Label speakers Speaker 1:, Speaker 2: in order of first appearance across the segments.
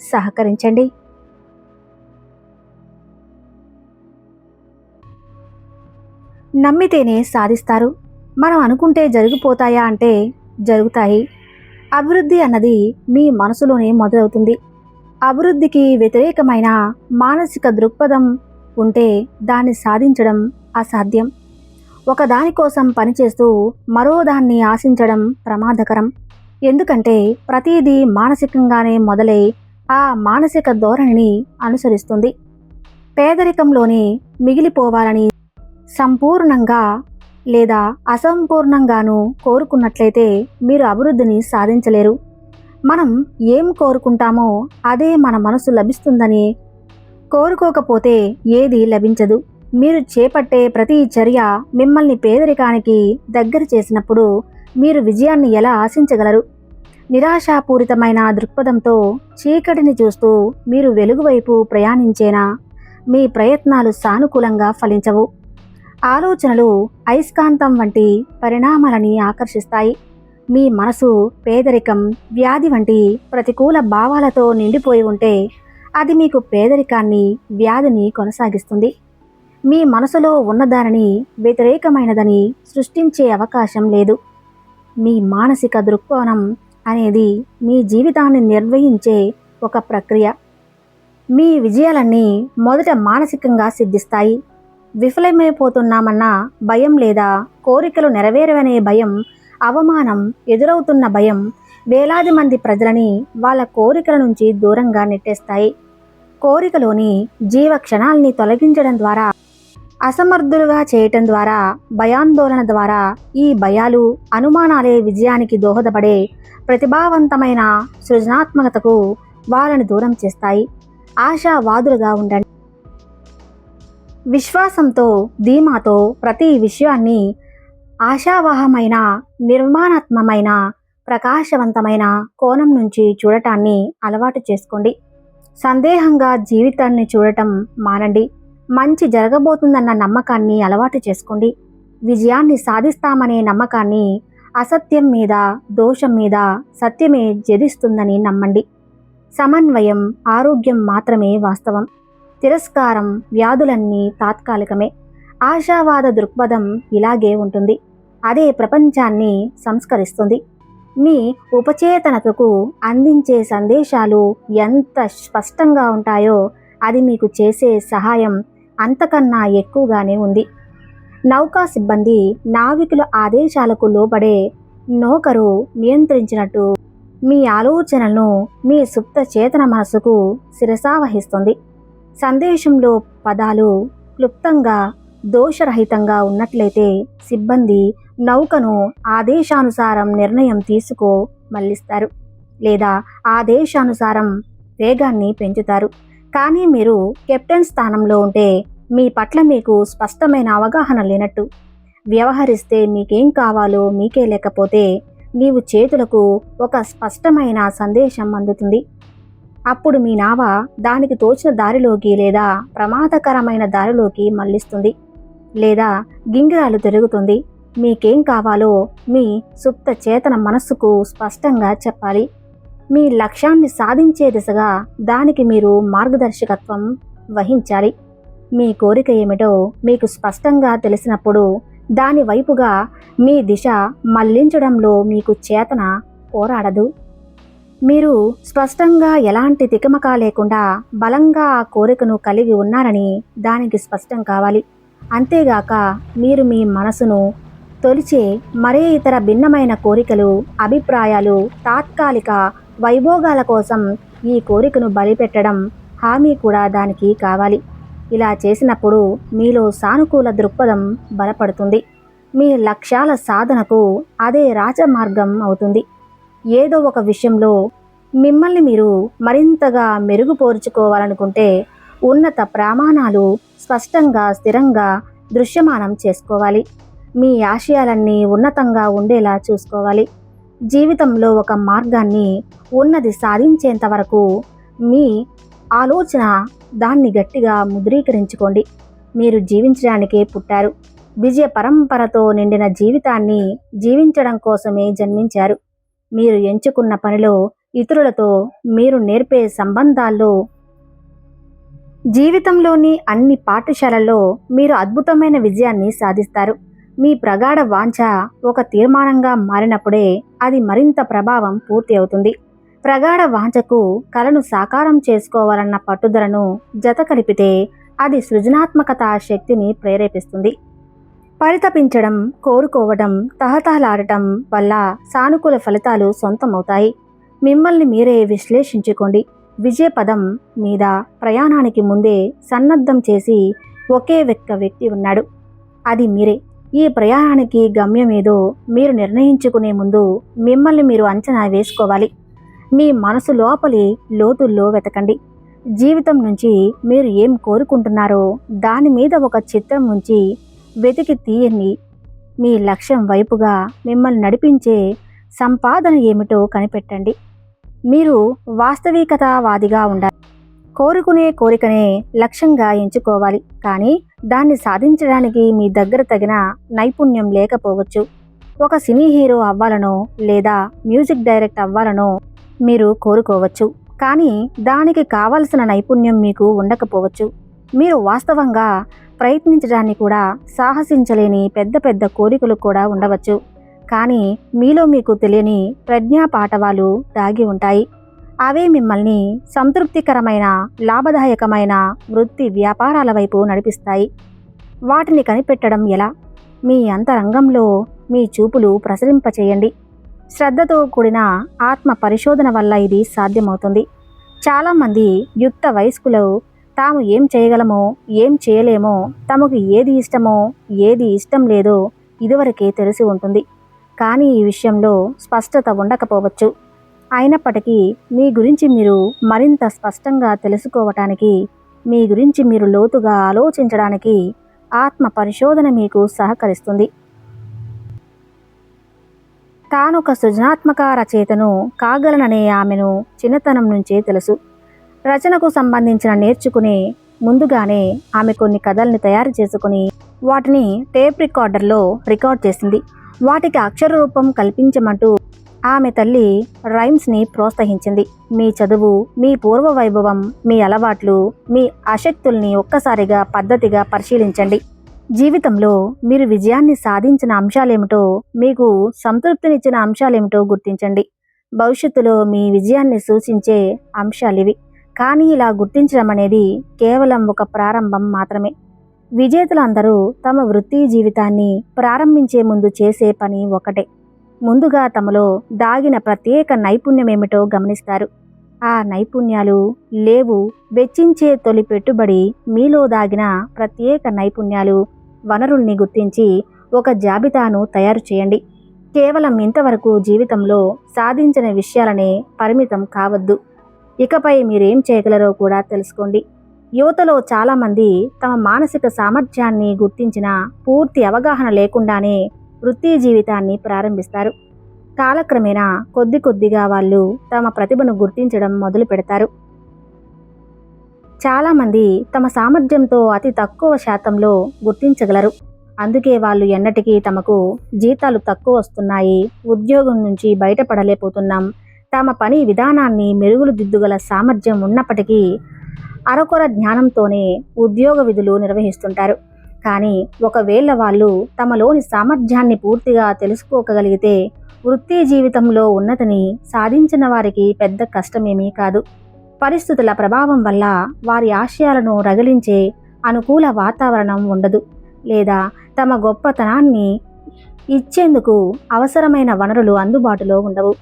Speaker 1: సహకరించండి. నమ్మితేనే సాధిస్తారు. మనం అనుకుంటే జరిగిపోతాయా అంటే జరుగుతాయి. అభివృద్ధి అన్నది మీ మనసులోనే మొదలవుతుంది. అభివృద్ధికి వ్యతిరేకమైన మానసిక దృక్పథం ఉంటే దాన్ని సాధించడం అసాధ్యం. ఒకదానికోసం పనిచేస్తూ మరో దాన్ని ఆశించడం ప్రమాదకరం. ఎందుకంటే ప్రతిదీ మానసికంగానే మొదలై ఆ మానసిక ధోరణిని అనుసరిస్తుంది. పేదరికంలోనే మిగిలిపోవాలని సంపూర్ణంగా లేదా అసంపూర్ణంగాను కోరుకున్నట్లయితే మీరు అభివృద్ధిని సాధించలేరు. మనం ఏం కోరుకుంటామో అదే మన మనసు లభిస్తుందని కోరుకోకపోతే ఏది లభించదు. మీరు చేపట్టే ప్రతి చర్య మిమ్మల్ని పేదరికానికి దగ్గర చేసినప్పుడు మీరు విజయాన్ని ఎలా ఆశించగలరు? నిరాశాపూరితమైన దృక్పథంతో చీకటిని చూస్తూ మీరు వెలుగువైపు ప్రయాణించేనా? మీ ప్రయత్నాలు సానుకూలంగా ఫలించవు. ఆలోచనలు అయస్కాంతం వంటి పరిణామాలని ఆకర్షిస్తాయి. మీ మనసు పేదరికం వ్యాధి వంటి ప్రతికూల భావాలతో నిండిపోయి ఉంటే అది మీకు పేదరికాన్ని వ్యాధిని కొనసాగిస్తుంది. మీ మనసులో ఉన్నదానిని వ్యతిరేకమైనదని సృష్టించే అవకాశం లేదు. మీ మానసిక దృక్కోణం అనేది మీ జీవితాన్ని నిర్వహించే ఒక ప్రక్రియ. మీ విజయాలన్నీ మొదట మానసికంగా సిద్ధిస్తాయి. విఫలమైపోతున్నామన్న భయం లేదా కోరికలు నెరవేరవనే భయం అవమానం ఎదురవుతున్న భయం వేలాది మంది ప్రజలని వాళ్ళ కోరికల నుంచి దూరంగా నెట్టేస్తాయి. కోరికలోని జీవ క్షణాల్ని తొలగించడం ద్వారా అసమర్థులుగా చేయటం ద్వారా భయాందోళన ద్వారా ఈ భయాలు అనుమానాలే విజయానికి దోహదపడే ప్రతిభావంతమైన సృజనాత్మకతకు వాళ్ళని దూరం చేస్తాయి. ఆశావాదులుగా ఉండండి. విశ్వాసంతో ధీమాతో ప్రతి విషయాన్ని ఆశావాహమైన నిర్మాణాత్మమైన ప్రకాశవంతమైన కోణం నుంచి చూడటాన్ని అలవాటు చేసుకోండి. సందేహంగా జీవితాన్ని చూడటం మానండి. మంచి జరగబోతుందన్న నమ్మకాన్ని అలవాటు చేసుకోండి. విజయాన్ని సాధిస్తామనే నమ్మకాన్ని అసత్యం మీద దోషం మీద సత్యమే జదిస్తుందని నమ్మండి. సమన్వయం ఆరోగ్యం మాత్రమే వాస్తవం. తిరస్కారం వ్యాధులన్నీ తాత్కాలికమే. ఆశావాద దృక్పథం ఇలాగే ఉంటుంది. అదే ప్రపంచాన్ని సంస్కరిస్తుంది. మీ ఉపచేతనతకు అందించే సందేశాలు ఎంత స్పష్టంగా ఉంటాయో అది మీకు చేసే సహాయం అంతకన్నా ఎక్కువగానే ఉంది. నౌకా సిబ్బంది నావికుల ఆదేశాలకు లోబడే నౌకరు నియంత్రించినట్టు మీ ఆలోచనలను మీ సుప్త చేతన మనసుకు శిరసావహిస్తుంది. సందేశంలో పదాలు క్లుప్తంగా దోషరహితంగా ఉన్నట్లయితే సిబ్బంది నౌకను ఆదేశానుసారం నిర్ణయం తీసుకో మళ్ళిస్తారు లేదా ఆదేశానుసారం వేగాన్ని పెంచుతారు. కానీ మీరు కెప్టెన్ స్థానంలో ఉంటే మీ పట్ల మీకు స్పష్టమైన అవగాహన లేనట్టు. వ్యవహరిస్తే మీకేం కావాలో మీకే లేకపోతే నీవు చేతులకు ఒక స్పష్టమైన సందేశం అందుతుంది. అప్పుడు మీ నావ దానికి తోచిన దారిలోకి లేదా ప్రమాదకరమైన దారిలోకి మళ్ళిస్తుంది. లేదా గింగిరాలు తిరుగుతుంది. మీకేం కావాలో మీ సుప్త చేతన మనస్సుకు స్పష్టంగా చెప్పాలి. మీ లక్ష్యాన్ని సాధించే దిశగా దానికి మీరు మార్గదర్శకత్వం వహించాలి. మీ కోరిక ఏమిటో మీకు స్పష్టంగా తెలిసినప్పుడు దాని వైపుగా మీ దిశ మళ్ళించడంలో మీకు చేతన పోరాడదు. మీరు స్పష్టంగా ఎలాంటి తికమక లేకుండా బలంగా ఆ కోరికను కలిగి ఉన్నారని దానికి స్పష్టం కావాలి. అంతేగాక మీరు మీ మనసును తొలిచే మరే ఇతర భిన్నమైన కోరికలు అభిప్రాయాలు తాత్కాలిక వైభోగాల కోసం ఈ కోరికను బలిపెట్టడం హామీ కూడా దానికి కావాలి. ఇలా చేసినప్పుడు మీలో సానుకూల దృక్పథం బలపడుతుంది. మీ లక్ష్యాల సాధనకు అదే రాజమార్గం అవుతుంది. ఏదో ఒక విషయంలో మిమ్మల్ని మీరు మరింతగా మెరుగుపోర్చుకోవాలనుకుంటే ఉన్నత ప్రమాణాలు స్పష్టంగా స్థిరంగా దృశ్యమానం చేసుకోవాలి. మీ ఆశయాలన్నీ ఉన్నతంగా ఉండేలా చూసుకోవాలి. జీవితంలో ఒక మార్గాన్ని ఉన్నది సాధించేంత వరకు మీ ఆలోచన దాన్ని గట్టిగా ముద్రీకరించుకోండి. మీరు జీవించడానికే పుట్టారు. విజయ పరంపరతో నిండిన జీవితాన్ని జీవించడం కోసమే జన్మించారు. మీరు ఎంచుకున్న పనిలో ఇతరులతో మీరు నేర్పే సంబంధాల్లో జీవితంలోని అన్ని పాఠశాలల్లో మీరు అద్భుతమైన విజయాన్ని సాధిస్తారు. మీ ప్రగాఢ వాంఛ ఒక తీర్మానంగా మారినప్పుడే అది మరింత ప్రభావం పూర్తి అవుతుంది. ప్రగాఢ వాంఛకు కలను సాకారం చేసుకోవాలన్న పట్టుదలను జత కలిపితే అది సృజనాత్మకత శక్తిని ప్రేరేపిస్తుంది. పరితపించడం కోరుకోవడం తహతహలాడటం వల్ల సానుకూల ఫలితాలు సొంతమవుతాయి. మిమ్మల్ని మీరే విశ్లేషించుకోండి. విజయపదం మీద ప్రయాణానికి ముందే సన్నద్ధం చేసి ఒకే ఒక్క వ్యక్తి ఉన్నాడు. అది మీరే. ఈ ప్రయాణానికి గమ్యమేదో మీరు నిర్ణయించుకునే ముందు మిమ్మల్ని మీరు అంచనా వేసుకోవాలి. మీ మనసు లోపలి లోతుల్లో వెతకండి. జీవితం నుంచి మీరు ఏం కోరుకుంటున్నారో దాని మీద ఒక చిత్రం ఉంచి వెతికి తీయండి. మీ లక్ష్యం వైపుగా మిమ్మల్ని నడిపించే సంపాదన ఏమిటో కనిపెట్టండి. మీరు వాస్తవికతావాదిగా ఉండాలి. కోరుకునే కోరికనే లక్ష్యంగా ఎంచుకోవాలి. కానీ దాన్ని సాధించడానికి మీ దగ్గర తగిన నైపుణ్యం లేకపోవచ్చు. ఒక సినీ హీరో అవ్వాలనో లేదా మ్యూజిక్ డైరెక్ట్ అవ్వాలనో మీరు కోరుకోవచ్చు. కానీ దానికి కావలసిన నైపుణ్యం మీకు ఉండకపోవచ్చు. మీరు వాస్తవంగా ప్రయత్నించడాన్ని కూడా సాహసించలేని పెద్ద పెద్ద కోరికలు కూడా ఉండవచ్చు. కానీ మీలో మీకు తెలియని ప్రజ్ఞా పాఠవాలు దాగి ఉంటాయి. అవే మిమ్మల్ని సంతృప్తికరమైన లాభదాయకమైన వృత్తి వ్యాపారాల వైపు నడిపిస్తాయి. వాటిని కనిపెట్టడం ఎలా? మీ అంతరంగంలో మీ చూపులు ప్రసరింపచేయండి. శ్రద్ధతో కూడిన ఆత్మ పరిశోధన వల్ల ఇది సాధ్యమవుతుంది. చాలామంది యుక్త వయస్కులు తాము ఏం చేయగలమో ఏం చేయలేమో తమకు ఏది ఇష్టమో ఏది ఇష్టం లేదో ఇదివరకే తెలిసి ఉంటుంది. కానీ ఈ విషయంలో స్పష్టత ఉండకపోవచ్చు. అయినప్పటికీ మీ గురించి మీరు మరింత స్పష్టంగా తెలుసుకోవటానికి మీ గురించి మీరు లోతుగా ఆలోచించడానికి ఆత్మ పరిశోధన మీకు సహకరిస్తుంది. తానొక సృజనాత్మక రచయితను కాగలననే ఆమెను చిన్నతనం నుంచే తెలుసు. రచనకు సంబంధించిన నేర్చుకునే ముందుగానే ఆమె కొన్ని కథల్ని తయారు చేసుకుని వాటిని టేప్ రికార్డర్లో రికార్డ్ చేసింది. వాటికి అక్షర రూపం కల్పించమంటూ ఆమె తల్లి రైమ్స్ని ప్రోత్సహించింది. మీ చదువు మీ పూర్వ వైభవం మీ అలవాట్లు మీ ఆసక్తుల్ని ఒక్కసారిగా పద్ధతిగా పరిశీలించండి. జీవితంలో మీరు విజయాన్ని సాధించిన అంశాలేమిటో మీకు సంతృప్తినిచ్చిన అంశాలేమిటో గుర్తించండి. భవిష్యత్తులో మీ విజయాన్ని సూచించే అంశాలివి. కానీ ఇలా గుర్తించడం అనేది కేవలం ఒక ప్రారంభం మాత్రమే. విజేతలందరూ తమ వృత్తి జీవితాన్ని ప్రారంభించే ముందు చేసే పని ఒకటే. ముందుగా తమలో దాగిన ప్రత్యేక నైపుణ్యమేమిటో గమనిస్తారు. ఆ నైపుణ్యాలు లేవు వెచ్చించే తొలి పెట్టుబడి మీలో దాగిన ప్రత్యేక నైపుణ్యాలు వనరుల్ని గుర్తించి ఒక జాబితాను తయారు చేయండి. కేవలం ఇంతవరకు జీవితంలో సాధించిన విషయాలనే పరిమితం కావద్దు. ఇకపై మీరేం చేయగలరో కూడా తెలుసుకోండి. యువతలో చాలామంది తమ మానసిక సామర్థ్యాన్ని గుర్తించిన పూర్తి అవగాహన లేకుండానే వృత్తి జీవితాన్ని ప్రారంభిస్తారు. కాలక్రమేణా కొద్ది కొద్దిగా వాళ్ళు తమ ప్రతిభను గుర్తించడం మొదలు పెడతారు. చాలామంది తమ సామర్థ్యంతో అతి తక్కువ శాతంలో గుర్తించగలరు. అందుకే వాళ్ళు ఎన్నటికీ తమకు జీతాలు తక్కువ వస్తున్నాయి ఉద్యోగం నుంచి బయటపడలేకపోతున్నాం తమ పని విధానాన్ని మెరుగులు దిద్దుగల సామర్థ్యం ఉన్నప్పటికీ అరకొర జ్ఞానంతోనే ఉద్యోగ విధులు నిర్వహిస్తుంటారు. కానీ ఒకవేళ వాళ్ళు తమలోని సామర్థ్యాన్ని పూర్తిగా తెలుసుకోగలిగితే వృత్తి జీవితంలో ఉన్నతిని సాధించిన వారికి పెద్ద కష్టమేమీ కాదు. పరిస్థితుల ప్రభావం వల్ల వారి ఆశయాలను రగిలించే అనుకూల వాతావరణం ఉండదు. లేదా తమ గొప్పతనాన్ని ఇచ్చేందుకు అవసరమైన వనరులు అందుబాటులో ఉండవు.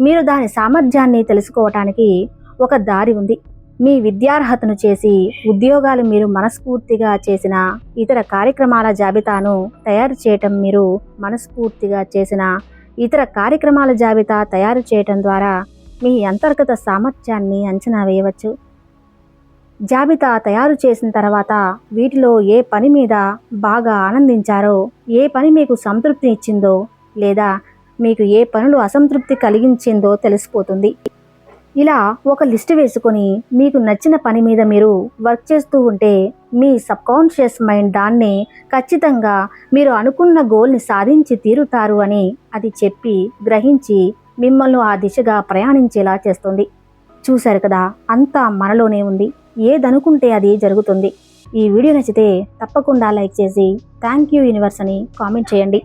Speaker 1: మీరు దాని సామర్థ్యాన్ని తెలుసుకోవటానికి ఒక దారి ఉంది. మీ విద్యార్హతను చేసి ఉద్యోగాలు మీరు మనస్ఫూర్తిగా చేసిన ఇతర కార్యక్రమాల జాబితాను తయారు చేయటం మీరు మనస్ఫూర్తిగా చేసిన ఇతర కార్యక్రమాల జాబితా తయారు చేయటం ద్వారా మీ అంతర్గత సామర్థ్యాన్ని అంచనా వేయవచ్చు. జాబితా తయారు చేసిన తర్వాత వీటిలో ఏ పని మీద బాగా ఆనందించారో ఏ పని మీకు సంతృప్తి ఇచ్చిందో లేదా మీకు ఏ పనులు అసంతృప్తి కలిగించిందో తెలిసిపోతుంది. ఇలా ఒక లిస్ట్ వేసుకొని మీకు నచ్చిన పని మీద మీరు వర్క్ చేస్తూ ఉంటే మీ సబ్కాన్షియస్ మైండ్ దాన్ని ఖచ్చితంగా మీరు అనుకున్న గోల్ని సాధించి తీరుతారు అని అది చెప్పి గ్రహించి మిమ్మల్ని ఆ దిశగా ప్రయాణించేలా చేస్తుంది. చూశారు కదా అంతా మనలోనే ఉంది. ఏదనుకుంటే అది జరుగుతుంది. ఈ వీడియో నచ్చితే తప్పకుండా లైక్ చేసి థ్యాంక్ యూ యూనివర్స్ అని కామెంట్ చేయండి.